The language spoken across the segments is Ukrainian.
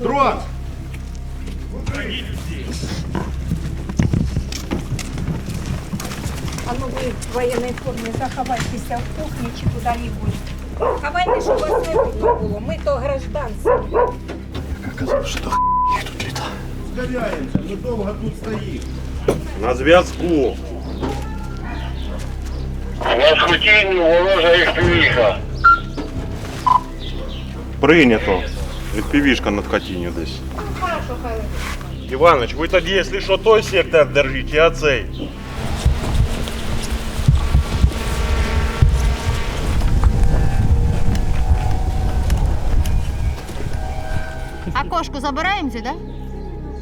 Дрон! А ну ви в воєнній формі заховайтеся в кухні чи куди-небудь. Ховайте, щоб вас не видно було. Ми то гражданці. Сгоряемся, мы долго тут стоим. На зв'язку. На скотині ворожа їх півіха. Прийнято. Відпівішка над хатінню десь. Іванович, ви тоді, якщо що, той сектор держіть, я цей. А кошку забираємо сюди?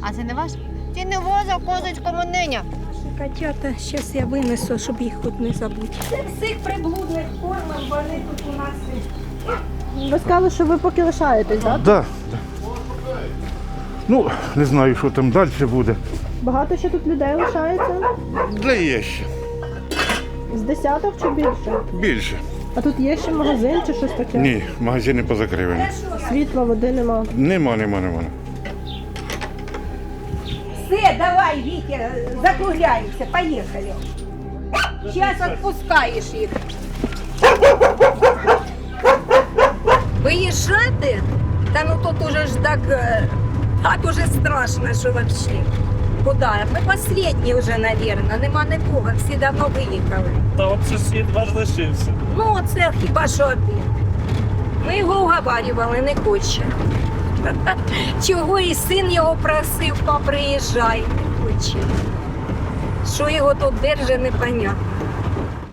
А це не ваш? Ти не воза козочкому ниня. Котята, зараз я винесу, щоб їх тут не забути. Це всіх приблудних формах, вони тут у нас. Ви сказали, що ви поки лишаєтесь, так? Да, да. Ну, не знаю, що там далі буде. Багато ще тут людей лишається? Для є ще. З десяток чи більше? Більше. А тут є ще магазин чи щось таке? Ні, магазини позакривані. Світла, води нема. Нема, нема, нема. Все, давай, Вітя, закругляємося, поїхали. Зараз відпускаєш їх. Та ну тут уже ж так, е, так уже страшно, що взагалі. Куди? Ми останні вже, мабуть, нема нікого, всі давно виїхали. Та от сусід ваш лишився. Ну, це хіба що один. Ми його уговарювали, не хоче. Чого і син його просив, поприїжджай, не хоче. Що його тут держить, непонятно.